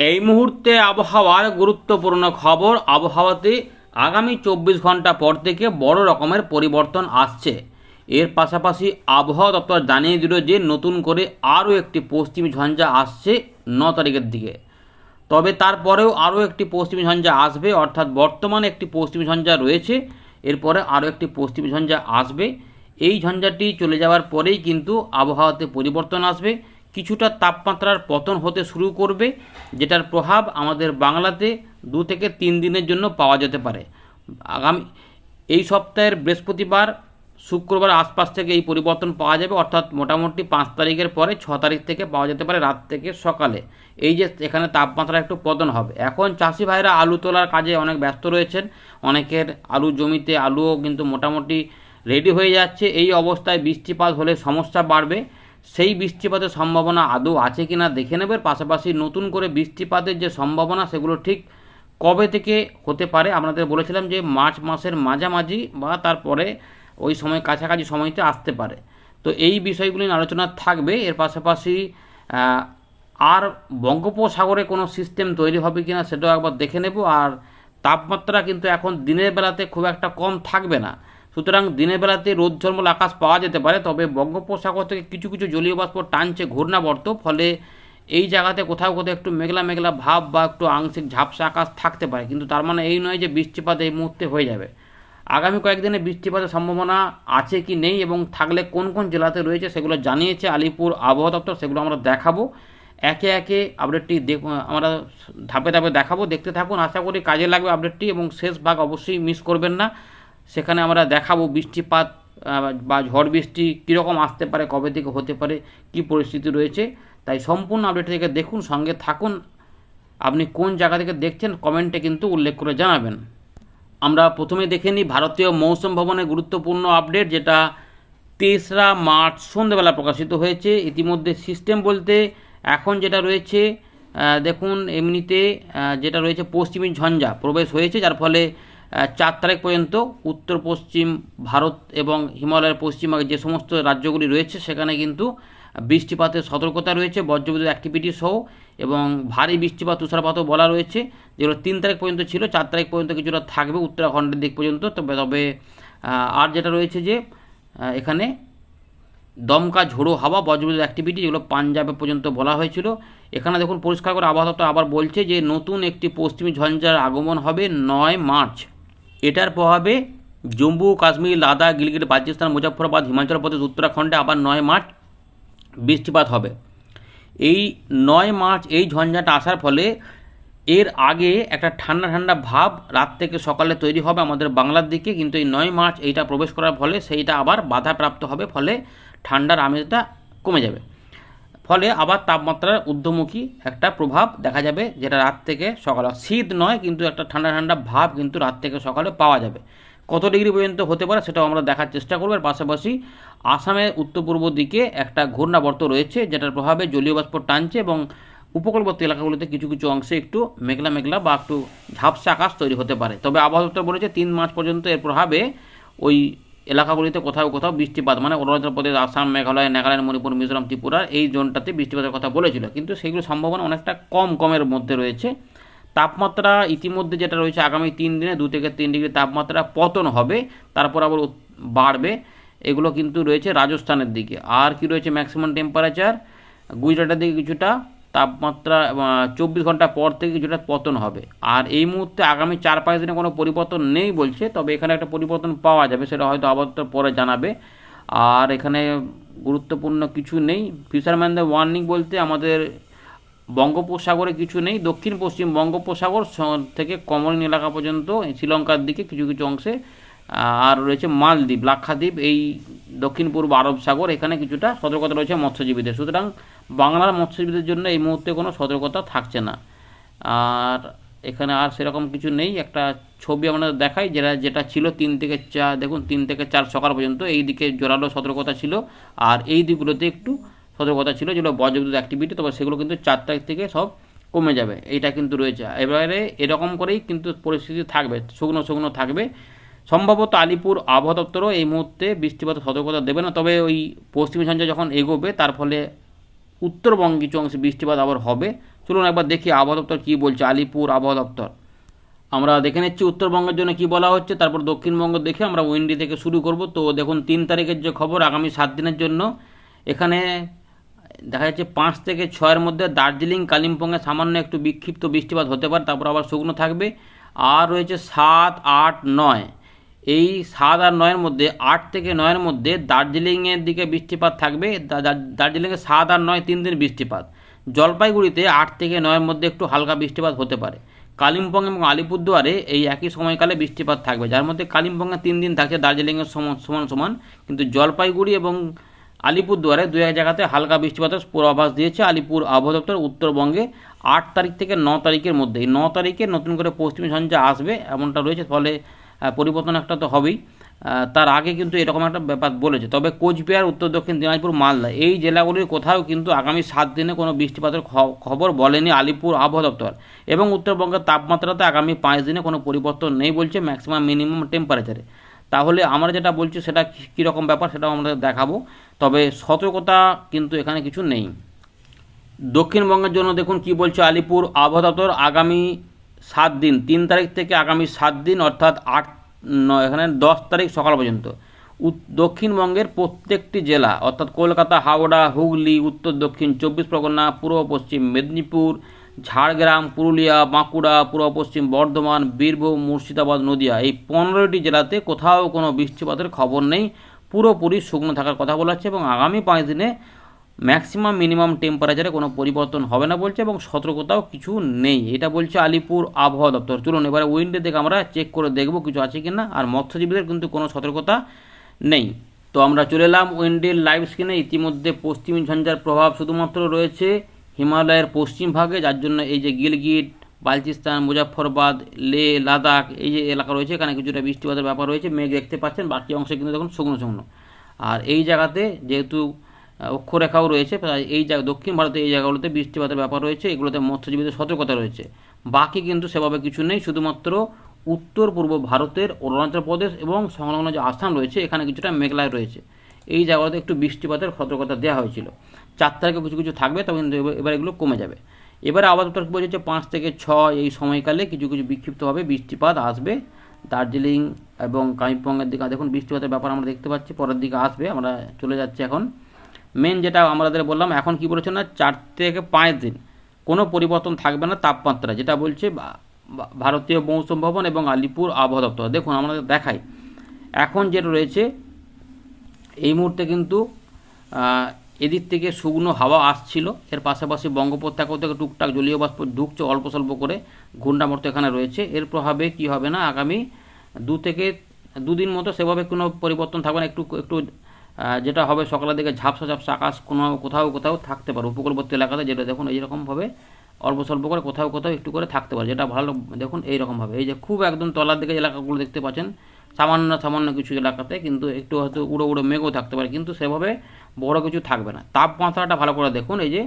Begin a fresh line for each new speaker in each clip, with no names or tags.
এই মুহূর্তে আবহাওয়ার গুরুত্বপূর্ণ খবর, আবহাওয়াতে আগামী চব্বিশ ঘণ্টা পর থেকে বড় রকমের পরিবর্তন আসছে। এর পাশাপাশি আবহাওয়া দপ্তর জানিয়ে দিল যে, নতুন করে আরও একটি পশ্চিম ঝঞ্ঝা আসছে ন তারিখের দিকে। তবে তারপরেও আরও একটি পশ্চিম ঝঞ্ঝা আসবে, অর্থাৎ বর্তমানে একটি পশ্চিম ঝঞ্ঝা রয়েছে। এরপরে আরও একটি পশ্চিম ঝঞ্ঝা আসবে। এই ঝঞ্ঝাটি চলে যাওয়ার পরেই কিন্তু আবহাওয়াতে পরিবর্তন আসবে। কিছুটা তাপমাত্রার পতন হতে শুরু করবে, যেটার প্রভাব আমাদের বাংলাতে দু থেকে তিন দিনের জন্য পাওয়া যেতে পারে। আগামী এই সপ্তাহের বৃহস্পতিবার, শুক্রবার আশপাশ থেকে এই পরিবর্তন পাওয়া যাবে, অর্থাৎ মোটামুটি পাঁচ তারিখের পরে ছ তারিখ থেকে পাওয়া যেতে পারে রাত থেকে সকালে। এই যে এখানে তাপমাত্রা একটু পতন হবে। এখন চাষি ভাইরা আলু তোলার কাজে অনেক ব্যস্ত রয়েছেন। অনেকের আলু জমিতে আলুও কিন্তু মোটামুটি রেডি হয়ে যাচ্ছে। এই অবস্থায় বৃষ্টিপাত হলে সমস্যা বাড়বে। সেই বৃষ্টিপাতের সম্ভাবনা আদৌ আছে কি না দেখে নেবে। পাশাপাশি নতুন করে বৃষ্টিপাতের যে সম্ভাবনা, সেগুলো ঠিক কবে থেকে হতে পারে? আপনাদের বলেছিলাম যে মার্চ মাসের মাঝামাঝি বা তারপরে ওই সময় কাছাকাছি সময়তে আসতে পারে। তো এই বিষয়গুলি আলোচনা থাকবে। এর পাশাপাশি আর বঙ্গোপসাগরে কোনো সিস্টেম তৈরি হবে কিনা সেটাও একবার দেখে নেব। আর তাপমাত্রা কিন্তু এখন দিনের বেলাতে খুব একটা কম থাকবে না। সুতরাং দিনের বেলাতে রোদ ঝলমল আকাশ পাওয়া যেতে পারে, তবে বঙ্গোপসাগর থেকে কিছু কিছু জলীয় বাষ্প টানছে ঘূর্ণাবর্ত, ফলে এই জায়গাতে কোথাও কোথাও একটু মেঘলা মেঘলা ভাব বা একটু আংশিক ঝাপসা আকাশ থাকতে পারে। কিন্তু তার মানে এই নয় যে বৃষ্টিপাত এই মুহূর্তে হয়ে যাবে। আগামী কয়েকদিনে বৃষ্টিপাতের সম্ভাবনা আছে কি নেই এবং থাকলে কোন কোন জেলাতে রয়েছে সেগুলো জানিয়েছে আলিপুর আবহাওয়া দপ্তর, সেগুলো আমরা দেখাবো। একে একে আপডেটটি আমরা ধাপে ধাপে দেখাবো। দেখতে থাকুন, আশা করি কাজে লাগবে আপডেটটি এবং শেষ ভাগ অবশ্যই মিস করবেন না। সেখানে আমরা দেখাবো বৃষ্টিপাত বা ঝড় বৃষ্টি কীরকম আসতে পারে, কবে থেকে হতে পারে, কী পরিস্থিতি রয়েছে। তাই সম্পূর্ণ আপডেট থেকে দেখুন, সঙ্গে থাকুন। আপনি কোন জায়গা থেকে দেখছেন কমেন্টে কিন্তু উল্লেখ করে জানাবেন। আমরা প্রথমে দেখে নিই ভারতীয় মৌসুম ভবনের গুরুত্বপূর্ণ আপডেট যেটা তেসরা মার্চ সন্ধ্যেবেলা প্রকাশিত হয়েছে। ইতিমধ্যে সিস্টেম বলতে এখন যেটা রয়েছে দেখুন এমনিতে যেটা রয়েছে পশ্চিমী ঝঞ্ঝা প্রবেশ হয়েছে, যার ফলে চার তারিখ পর্যন্ত উত্তর, পশ্চিম ভারত এবং হিমালয়ের পশ্চিমবঙ্গে যে সমস্ত রাজ্যগুলি রয়েছে, সেখানে কিন্তু বৃষ্টিপাতের সতর্কতা রয়েছে, বজ্রবিদ্যুৎ অ্যাক্টিভিটি সহ এবং ভারী বৃষ্টিপাত, তুষারপাতও বলা রয়েছে। যেগুলো তিন তারিখ পর্যন্ত ছিল, চার তারিখ পর্যন্ত কিছুটা থাকবে উত্তরাখণ্ডের দিক পর্যন্ত। তবে তবে আর যেটা রয়েছে যে এখানে দমকা, ঝোড়ো হাওয়া, বজ্রবিদ্যুৎ অ্যাক্টিভিটি যেগুলো পাঞ্জাবে পর্যন্ত বলা হয়েছিল। এখানে দেখুন, পরিষ্কার করে আবহাওয়া আবার বলছে যে, নতুন একটি পশ্চিমী ঝঞ্ঝার আগমন হবে নয় মার্চ। এটার প্রভাবে জম্মু, কাশ্মীর, লাদাখ, গিলগিট বালচিস্তান মুজফ্ফরাবাদ, হিমাচল প্রদেশ, উত্তরাখণ্ডে আবার নয় মার্চ বৃষ্টিপাত হবে। এই নয় মার্চ এই ঝঞ্ঝাটা আসার ফলে এর আগে একটা ঠান্ডা ঠান্ডা ভাব রাত থেকে সকালে তৈরি হবে আমাদের বাংলার দিকে, কিন্তু এই নয় মার্চ এইটা প্রবেশ করার ফলে সেইটা আবার বাধাপ্রাপ্ত হবে, ফলে ঠান্ডার আমেজটা কমে যাবে। ফলে আবার তাপমাত্রার ঊর্ধ্বমুখী একটা প্রভাব দেখা যাবে, যেটা রাত থেকে সকালে শীত নয়, কিন্তু একটা ঠান্ডা ঠান্ডা ভাব কিন্তু রাত থেকে সকালে পাওয়া যাবে। কত ডিগ্রি পর্যন্ত হতে পারে সেটাও আমরা দেখার চেষ্টা করব। এর পাশাপাশি আসামের উত্তর পূর্ব দিকে একটা ঘূর্ণাবর্ত রয়েছে, যেটার প্রভাবে জলীয় বাষ্প টানছে এবং উপকূলবর্তী এলাকাগুলিতে কিছু কিছু অংশে একটু মেঘলা মেঘলা বা একটু ঝাপসা আকাশ তৈরি হতে পারে। তবে আবহাওয়া দপ্তর বলেছে, তিন মাস পর্যন্ত এর প্রভাবে ওই এলাকাগুলিতে কোথাও কোথাও বৃষ্টিপাত মানে অরুণাচল প্রদেশ, আসাম, মেঘালয়, নাগাল্যান্ড, মণিপুর, মিজোরাম ত্রিপুরার এই জোনটাতে বৃষ্টিপাতের কথা বলেছিল। কিন্তু সেগুলো সম্ভাবনা অনেকটা কম কমের মধ্যে রয়েছে। তাপমাত্রা ইতিমধ্যে যেটা রয়েছে, আগামী তিন দিনে দু থেকে তিন ডিগ্রি তাপমাত্রা পতন হবে, তারপর আবার বাড়বে। এগুলো কিন্তু রয়েছে রাজস্থানের দিকে। আর কি রয়েছে ম্যাক্সিমাম টেম্পারেচার গুজরাটের দিকে কিছুটা তাপমাত্রা চব্বিশ ঘণ্টা পর থেকে কিছুটা পতন হবে। আর এই মুহূর্তে আগামী চার পাঁচ দিনে কোনো পরিবর্তন নেই বলছে, তবে এখানে একটা পরিবর্তন পাওয়া যাবে, সেটা হয়তো আবহাওয়া পরে জানাবে। আর এখানে গুরুত্বপূর্ণ কিছু নেই। ফিশারম্যানদের ওয়ার্নিং বলতে আমাদের বঙ্গোপসাগরে কিছু নেই। দক্ষিণ, পশ্চিম বঙ্গোপসাগর থেকে কমলিন এলাকা পর্যন্ত, শ্রীলঙ্কার দিকে কিছু কিছু অংশে আর রয়েছে মালদ্বীপ, লাক্ষাদ্বীপ, এই দক্ষিণ পূর্ব আরব সাগর, এখানে কিছুটা সতর্কতা রয়েছে মৎস্যজীবীদের। সুতরাং বাংলার মৎস্যজীবীদের জন্য এই মুহূর্তে কোনো সতর্কতা থাকছে না। আর এখানে আর সেরকম কিছু নেই। একটা ছবি আপনাদের দেখাই, যেটা যেটা ছিল তিন থেকে চার দেখুন, তিন থেকে চার সকাল পর্যন্ত এই দিকে জোরালো সতর্কতা ছিল। আর এই দিকগুলোতে একটু সতর্কতা ছিল, যেগুলো বজ্রবিদ্যুৎ অ্যাক্টিভিটি তবে সেগুলো কিন্তু চার তারিখ থেকে সব কমে যাবে। এইটা কিন্তু রয়েছে। এবারে এরকম করেই কিন্তু পরিস্থিতি থাকবে, শুকনো শুকনো থাকবে। সম্ভবত আলিপুর আবহাওয়া দপ্তরও এই মুহূর্তে বৃষ্টিপাতের সতর্কতা দেবে না। তবে ওই পশ্চিমী ঝঞ্ঝা যখন এগোবে, তার ফলে উত্তরবঙ্গে কিছু অংশে বৃষ্টিপাত আবার হবে, চলুন একবার দেখি আবহাওয়া দপ্তর কী বলছে, আলিপুর আবহাওয়া দপ্তর। আমরা দেখে নিচ্ছি উত্তরবঙ্গের জন্য কি বলা হচ্ছে, তারপর দক্ষিণবঙ্গ দেখে আমরা উইন্ডি থেকে শুরু করব। তো দেখুন, তিন তারিখের যে খবর, আগামী সাত দিনের জন্য, এখানে দেখা যাচ্ছে পাঁচ থেকে ছয়ের মধ্যে দার্জিলিং, কালিম্পংয়ে সামান্য একটু বিক্ষিপ্ত বৃষ্টিপাত হতে পারে, তারপর আবার শুকনো থাকবে। আর রয়েছে সাত, আট, নয়। এই সাত আর নয়ের মধ্যে, আট থেকে নয়ের মধ্যে দার্জিলিংয়ের দিকে বৃষ্টিপাত থাকবে। দার্জিলিংয়ে সাত আর নয় তিন দিন বৃষ্টিপাত। জলপাইগুড়িতে আট থেকে নয়ের মধ্যে একটু হালকা বৃষ্টিপাত হতে পারে। কালিম্পং এবং আলিপুরদুয়ারে এই একই সময়কালে বৃষ্টিপাত থাকবে, যার মধ্যে কালিম্পংয়ে তিন দিন থাকছে দার্জিলিংয়ের সমান সমান সমান। কিন্তু জলপাইগুড়ি এবং আলিপুরদুয়ারে দু এক জায়গাতে হালকা বৃষ্টিপাতের পূর্বাভাস দিয়েছে আলিপুর আবহাওয়া দপ্তর উত্তরবঙ্গে। আট তারিখ থেকে ন তারিখের মধ্যে, এই ন তারিখে নতুন করে পশ্চিমী ঝঞ্ঝা আসবে, এমনটা রয়েছে। ফলে পরিবর্তন একটা তো হবেই। তার আগে কিন্তু এরকম একটা ব্যাপার বলেছে। তবে কোচবিহার, উত্তর দক্ষিণ, দিনাজপুর, মালদা এই জেলাগুলির কোথাও কিন্তু আগামী সাত দিনে কোনো বৃষ্টিপাতের খবর বলেনি আলিপুর আবহাওয়া দপ্তর। এবং উত্তরবঙ্গের তাপমাত্রাতে আগামী পাঁচ দিনে কোনো পরিবর্তন নেই বলছে ম্যাক্সিমাম মিনিমাম টেম্পারেচারে তাহলে আমরা যেটা বলছি সেটা কীরকম ব্যাপার সেটাও আমরা দেখাবো। তবে সতর্কতা কিন্তু এখানে কিছু নেই। দক্ষিণবঙ্গের জন্য দেখুন কি বলছে আলিপুর আবহাওয়া দপ্তর, আগামী সাত দিন, তিন তারিখ থেকে আগামী সাত দিন, অর্থাৎ আট এখানে দশ তারিখ সকাল পর্যন্ত। দক্ষিণবঙ্গের প্রত্যেকটি জেলা, অর্থাৎ কলকাতা, হাওড়া, হুগলি, উত্তর, দক্ষিণ, চব্বিশ পরগনা, পূর্ব, পশ্চিম মেদিনীপুর, ঝাড়গ্রাম, পুরুলিয়া, বাঁকুড়া, পূর্ব, পশ্চিম বর্ধমান, বীরভূম, মুর্শিদাবাদ, নদিয়া, এই পনেরোটি জেলাতে কোথাও কোনো বৃষ্টিপাতের খবর নেই। পুরোপুরি শুকনো থাকার কথা বলা হচ্ছে এবং আগামী পাঁচ দিনে ম্যাক্সিমাম, মিনিমাম টেম্পারেচারে কোনো পরিবর্তন হবে না বলছে এবং সতর্কতাও কিছু নেই। এটা বলছে আলিপুর আবহাওয়া দপ্তর। চলুন এবারে উইন্ডে থেকে আমরা চেক করে দেখব কিছু আছে কি না আর মৎস্যজীবীদের কিন্তু কোনো সতর্কতা নেই। তো আমরা চলে এলাম উইন্ডের লাইভ স্ক্রিনে। ইতিমধ্যে পশ্চিম ঝঞ্ঝার প্রভাব শুধুমাত্র রয়েছে হিমালয়ের পশ্চিম ভাগে, যার জন্য এই যে গিলগিট, বালচিস্তান মুজাফরবাদ লে, লাদাখ, এই যে এলাকা রয়েছে, এখানে কিছুটা বৃষ্টিপাতের ব্যাপার রয়েছে, মেঘ দেখতে পাচ্ছেন, বাকি অংশে কিন্তু দেখুন শুকনো শুকনো। আর এই জায়গাতে যেহেতু অক্ষরেখাও রয়েছে এই জায়গা, দক্ষিণ ভারতে এই জায়গাগুলোতে বৃষ্টিপাতের ব্যাপার রয়েছে, এগুলোতে মৎস্যজীবীদের সতর্কতা রয়েছে। বাকি কিন্তু সেভাবে কিছু নেই, শুধুমাত্র উত্তর পূর্ব ভারতের অরুণাচল প্রদেশ এবং সংলগ্ন যে আসাম রয়েছে, এখানে কিছুটা মেঘলায় রয়েছে। এই জায়গাতে একটু বৃষ্টিপাতের সতর্কতা দেওয়া হয়েছিল। চার তারিখে কিছু কিছু থাকবে, তবে কিন্তু এবার- এগুলো কমে যাবে। এবারে আবহাওয়া দপ্তর বলছে পাঁচ থেকে ছয় এই সময়কালে কিছু কিছু বিক্ষিপ্তভাবে বৃষ্টিপাত আসবে। দার্জিলিং এবং কালিম্পংয়ের দিকে, দেখুন বৃষ্টিপাতের ব্যাপার আমরা দেখতে পাচ্ছি, পরের দিকে আসবে, আমরা চলে যাচ্ছি এখন। মেন যেটা আমাদের বললাম, এখন কি বলেছে না, চার থেকে পাঁচ দিন। কোনো পরিবর্তন থাকবে না তাপমাত্রা, যেটা বলছে ভারতীয় মৌসুম ভবন এবং আলিপুর আবহাওয়া দপ্তর। দেখুন আমাদের দেখাই। এখন যেটা রয়েছে, এই মুহূর্তে কিন্তু এদিক থেকে শুকনো হাওয়া আসছিল। এর পাশাপাশি বঙ্গোপসাগর থেকে টুকটাক জলীয় বাষ্প ঢুকছে অল্প স্বল্প করে। ঘূর্ণাবর্ত এখানে রয়েছে। এর প্রভাবে কি হবে না, আগামী দু থেকে, দুদিন মতো সেভাবে কোনো পরিবর্তন থাকবে না। একটু একটু যেটা হবে সকালের দিকে ঝাপসা ঝাপসা আকাশ কোনো, কোথাও কোথাও থাকতে পারে। উপকূলবর্তী এলাকাতে যেটা দেখুন এইরকমভাবে অল্প স্বল্প করে কোথাও কোথাও একটু করে থাকতে পারে। যেটা ভালো, দেখুন এইরকমভাবে এই যে খুব একদম তলার দিকে এলাকাগুলো দেখতে পাচ্ছেন, সামান্য সামান্য কিছু এলাকাতে কিন্তু একটু হয়তো উড়ো উড়ো মেঘও থাকতে পারে, কিন্তু সেভাবে বড় কিছু থাকবে না। তাপমাত্রাটা ভালো করে দেখুন, এই যে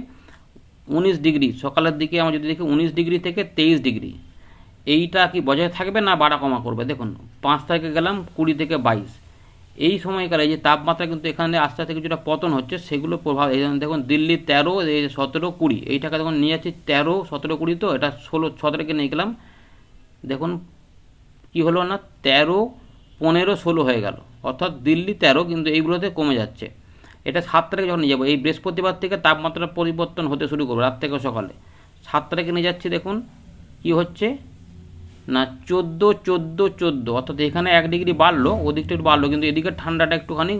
উনিশ ডিগ্রি, সকালের দিকে আমরা যদি দেখি উনিশ ডিগ্রি থেকে তেইশ ডিগ্রি। এইটা কি বজায় থাকবে না বাড়া কমা করবে? দেখুন, পাঁচ তারিখে গেলাম কুড়ি থেকে বাইশ। এই সময়কালে যে তাপমাত্রা কিন্তু এখানে আস্তে আস্তে কিছুটা পতন হচ্ছে সেগুলো প্রভাব, এই দেখুন দিল্লি তেরো, এই সতেরো কুড়ি, এইটাকে দেখুন নিয়ে যাচ্ছি তেরো, সতেরো কুড়ি তো, এটা ষোলো ছ তারিখে নিয়ে গেলাম। দেখুন কি হলো না, তেরো, পনেরো, ষোলো হয়ে গেল। অর্থাৎ দিল্লি তেরো কিন্তু এইগুলোতে কমে যাচ্ছে। এটা সাত তারিখে যখন নিয়ে যাব, এই বৃহস্পতিবার থেকে তাপমাত্রা পরিবর্তন হতে শুরু করবে, রাত থেকে সকালে। সাত তারিখে নিয়ে যাচ্ছি, দেখুন কি হচ্ছে না, চোদ্দ চোদ্দ চোদ্দ। অর্থাৎ এখানে এক ডিগ্রি বাড়লো, ওদিকটা একটু বাড়লো, কিন্তু এদিকে ঠান্ডাটা একটুখানি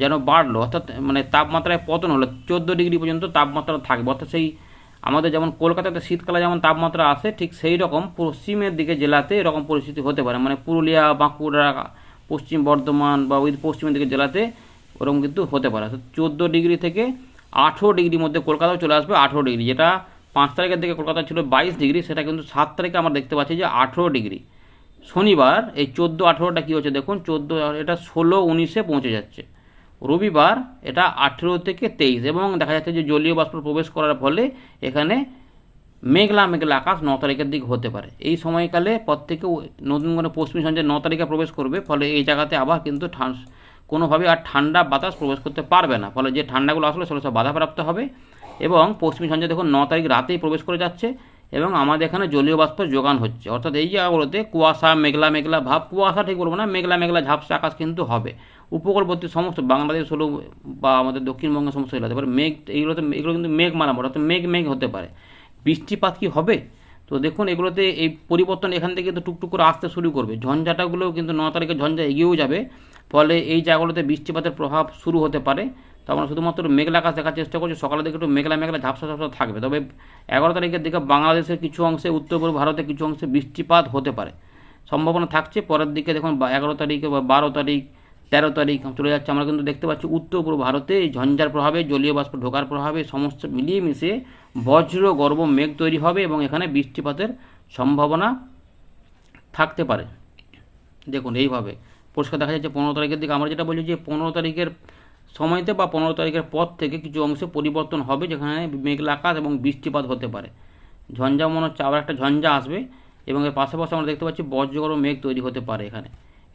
যেন বাড়লো। অর্থাৎ মানে তাপমাত্রায় পতন হলো, চোদ্দ ডিগ্রি পর্যন্ত তাপমাত্রা থাকবে। অর্থাৎ সেই আমাদের যেমন কলকাতাতে শীতকালে যেমন তাপমাত্রা আসে ঠিক সেই রকম পশ্চিমের দিকে জেলাতে এরকম পরিস্থিতি হতে পারে। মানে পুরুলিয়া, বাঁকুড়া, পশ্চিম বর্ধমান বা ওই পশ্চিমের দিকে জেলাতে ওরকম কিন্তু হতে পারে। চোদ্দ ডিগ্রি থেকে আঠেরো ডিগ্রির মধ্যে কলকাতাও চলে আসবে আঠেরো ডিগ্রি, যেটা পাঁচ তারিখের দিকে কলকাতা ছিল বাইশ ডিগ্রি, সেটা কিন্তু সাত তারিখে আমরা দেখতে পাচ্ছি যে আঠেরো ডিগ্রি। শনিবার এই চোদ্দ আঠেরোটা কী হচ্ছে দেখুন, চোদ্দ, এটা ষোলো উনিশে পৌঁছে যাচ্ছে। রবিবার এটা আঠেরো থেকে তেইশ এবং দেখা যাচ্ছে যে জলীয় বাষ্প প্রবেশ করার ফলে এখানে মেঘলা মেঘলা আকাশ ন তারিখের দিক হতে পারে। এই সময়কালে পর থেকে নতুন করে পশ্চিমী সঞ্চয় ন তারিখে প্রবেশ করবে, ফলে এই জায়গাতে আবার কিন্তু কোনোভাবে আর ঠান্ডা বাতাস প্রবেশ করতে পারবে না। ফলে যে ঠান্ডাগুলো আসলে সেগুলো সব বাধাপ্রাপ্ত হবে। এবং পশ্চিমী ঝঞ্ঝা দেখুন ন তারিখ রাতেই প্রবেশ করে যাচ্ছে এবং আমাদের এখানে জলীয় বাষ্পের যোগান হচ্ছে। অর্থাৎ এই জায়গাগুলোতে কুয়াশা, মেঘলা মেঘলা ভাব, কুয়াশা ঠিক বলব না, মেঘলা মেঘলা ঝাপসা আকাশ কিন্তু হবে। উপকূলবর্তী সমস্ত বাংলাদেশ হলো বা আমাদের দক্ষিণবঙ্গের সমস্ত এলাকা, এবার মেঘ, এইগুলোতে, এগুলো কিন্তু মেঘ মানা অর্থাৎ মেঘ মেঘ হতে পারে। বৃষ্টিপাত কি হবে? তো দেখুন এগুলোতে এই পরিবর্তন এখান থেকে কিন্তু টুকটুক করে আসতে শুরু করবে। ঝঞ্ঝাটাগুলোও কিন্তু ন তারিখে ঝঞ্ঝা এগিয়েও যাবে, ফলে এই জায়গাগুলোতে বৃষ্টিপাতের প্রভাব শুরু হতে পারে। তো আমরা শুধুমাত্র মেঘলা আকাশ দেখার চেষ্টা করছি, সকালের দিকে একটু মেঘলা মেঘলা ঝাপসা ঝাপসা থাকবে। তবে এগারো তারিখের দিকে বাংলাদেশের কিছু অংশে, উত্তর পূর্ব ভারতের কিছু অংশে বৃষ্টিপাত হতে পারে। সম্ভাবনা থাকছে, পরের দিকে দেখুন এগারো তারিখে বা বারো তারিখ, তেরো তারিখ চলে যাচ্ছে। আমরা কিন্তু দেখতে পাচ্ছি উত্তর পূর্ব ভারতে ঝঞ্ঝার প্রভাবে, জলীয় বাষ্প ঢোকার প্রভাবে সমস্ত মিলিয়ে মিশে বজ্র গর্ব মেঘ তৈরি হবে এবং এখানে বৃষ্টিপাতের সম্ভাবনা থাকতে পারে। দেখুন, এইভাবে। পরিষ্কার দেখা যাচ্ছে পনেরো তারিখের দিকে। আমরা যেটা বলি যে পনেরো তারিখের সময়তে বা পনেরো তারিখের পর থেকে কিছু অংশে পরিবর্তন হবে, যেখানে মেঘলা আকাশ এবং বৃষ্টিপাত হতে পারে। ঝঞ্ঝা মনে হচ্ছে আবার একটা ঝঞ্ঝা আসবে এবং এর পাশাপাশি আমরা দেখতে পাচ্ছি বজ্রগর্ভ মেঘ তৈরি হতে পারে এখানে।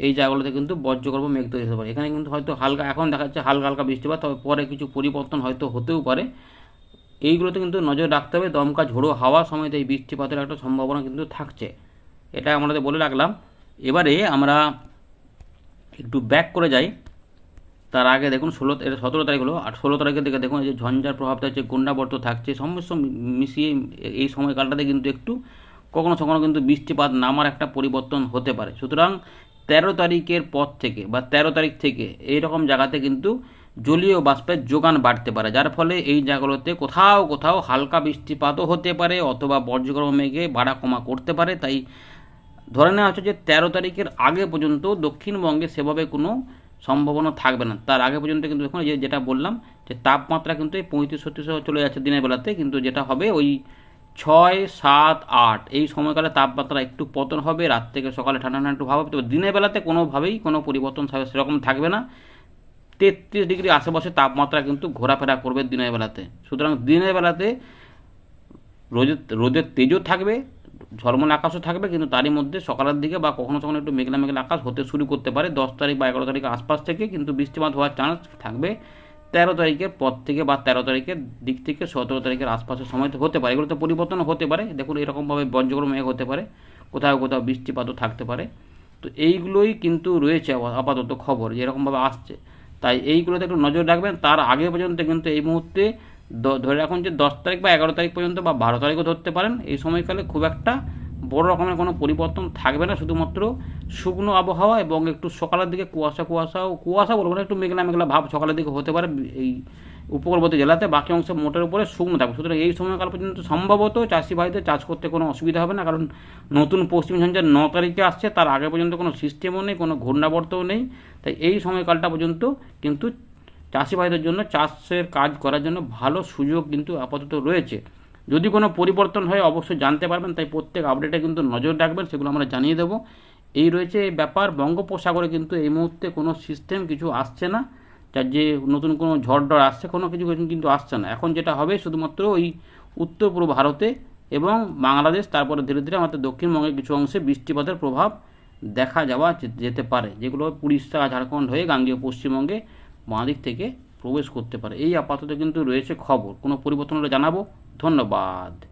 এই জায়গাগুলোতে কিন্তু বজ্রগর্ভ মেঘ তৈরি হতে পারে। এখানে কিন্তু হয়তো হালকা, এখন দেখা যাচ্ছে হালকা হালকা বৃষ্টিপাত, তবে পরে কিছু পরিবর্তন হয়তো হতেও পারে। এইগুলোতে কিন্তু নজর রাখতে হবে, দমকা ঝোড়ো হাওয়া সময়তে এই বৃষ্টিপাতের একটা সম্ভাবনা কিন্তু থাকছে। এটা আমাদের বলে রাখলাম। এবারে আমরা একটু ব্যাক করে যাই। তার আগে দেখুন ষোলো, এটা সতেরো তারিখ হলো, আর ষোলো তারিখের দিকে দেখুন এই যে ঝঞ্ঝার প্রভাবটা হচ্ছে গন্ডাবর্ত থাকছে, সমস্ত মিশিয়ে এই সময়কালটাতে কিন্তু একটু কখনো কখনো কিন্তু বৃষ্টিপাত নামার একটা পরিবর্তন হতে পারে। সুতরাং তেরো তারিখের পর থেকে বা তেরো তারিখ থেকে এই রকম জায়গাতে কিন্তু জলীয় বাষ্পের যোগান বাড়তে পারে, যার ফলে এই জায়গাগুলোতে কোথাও কোথাও হালকা বৃষ্টিপাতও হতে পারে অথবা বজ্রগর্ভ মেঘে ভাড়া কমা করতে পারে। তাই ধরে নেওয়া হচ্ছে যে তেরো তারিখের আগে পর্যন্ত দক্ষিণবঙ্গে সেভাবে কোনো সম্ভাবনা থাকবে না। তার আগে পর্যন্ত কিন্তু দেখুন যে যেটা বললাম, যে তাপমাত্রা কিন্তু এই পঁয়ত্রিশ, ছত্রিশ চলে যাচ্ছে দিনের বেলাতে, কিন্তু যেটা হবে ওই ছয়, সাত, আট, এই সময়কালে তাপমাত্রা একটু পতন হবে, রাত থেকে সকালে ঠান্ডা ঠান্ডা একটু ভাব হবে, তবে দিনের বেলাতে কোনোভাবেই কোনো পরিবর্তন সেরকম থাকবে না। তেত্রিশ ডিগ্রি আশেপাশে তাপমাত্রা কিন্তু ঘোরাফেরা করবে দিনের বেলাতে। সুতরাং দিনের বেলাতে রোদের রোদের তেজও থাকবে ঝলমল আকাশও থাকবে, কিন্তু তারই মধ্যে সকালের দিকে বা কখনো কখনো একটু মেঘলা মেঘলা আকাশ হতে শুরু করতে পারে। দশ তারিখ বা এগারো তারিখের আশপাশ থেকে, কিন্তু বৃষ্টিপাত হওয়ার চান্স থাকবে। তেরো তারিখের পর থেকে বা তেরো তারিখের দিক থেকে সতেরো তারিখের আশপাশের সময় হতে পারে। এগুলোতে পরিবর্তন হতে পারে। দেখুন, এরকমভাবে বজ্রগর্ভ মেঘ হতে পারে। কোথাও কোথাও বৃষ্টিপাতও থাকতে পারে। তো এইগুলোই কিন্তু রয়েছে আপাতত খবর, যে এরকমভাবে আসছে। তাই এইগুলোতে একটু নজর রাখবেন। তার আগে পর্যন্ত কিন্তু এই মুহূর্তে ধরে রাখুন যে দশ তারিখ বা এগারো তারিখ পর্যন্ত বা বারো তারিখও ধরতে পারেন। এই সময়কালে খুব একটা বড় রকমের কোনো পরিবর্তন থাকবে না, শুধুমাত্র শুকনো আবহাওয়া এবং একটু সকালের দিকে কুয়াশা কুয়াশাও কুয়াশা বলব না, একটু মেঘলা মেঘলা ভাব সকালের দিকে হতে পারে এই উপকূলবর্তী জেলাতে। বাকি অংশ মোটের উপরে শুকনো থাকবে। সুতরাং এই সময়কাল পর্যন্ত সম্ভবত চাষি ভাইদের চাষ করতে কোনো অসুবিধা হবে না, কারণ নতুন পশ্চিম ঝঞ্ঝার ন তারিখে আসছে, তার আগে পর্যন্ত কোনো সিস্টেমও নেই, কোনো ঘূর্ণাবর্তও নেই। তাই এই সময়কালটা পর্যন্ত কিন্তু চাষি ভাইদের জন্য, চাষের কাজ করার জন্য ভালো সুযোগ কিন্তু আপাতত রয়েছে। যদি কোনো পরিবর্তন হয়, অবশ্যই জানতে পারবেন। তাই প্রত্যেক আপডেটে কিন্তু নজর রাখবেন, সেগুলো আমরা জানিয়ে দেবো। এই রয়েছে এই ব্যাপার। বঙ্গোপসাগরে কিন্তু এই মুহূর্তে কোনো সিস্টেম কিছু আসছে না। যার যে নতুন কোনো ঝড় ডর আসছে, কোনো কিছু কিন্তু আসছে না। এখন যেটা হবে, শুধুমাত্র ওই উত্তর পূর্ব ভারতে এবং বাংলাদেশ, তারপরে ধীরে ধীরে আমাদের দক্ষিণবঙ্গের কিছু অংশে বৃষ্টিপাতের প্রভাব দেখা যাওয়া যেতে পারে, যেগুলো উড়িষ্যা, ঝাড়খণ্ড হয়ে গাঙ্গীয় পশ্চিমবঙ্গে বাঁ থেকে প্রবেশ করতে পারে। এই আপাতত কিন্তু রয়েছে খবর। কোনো পরিবর্তন হলে জানাব। ধন্যবাদ।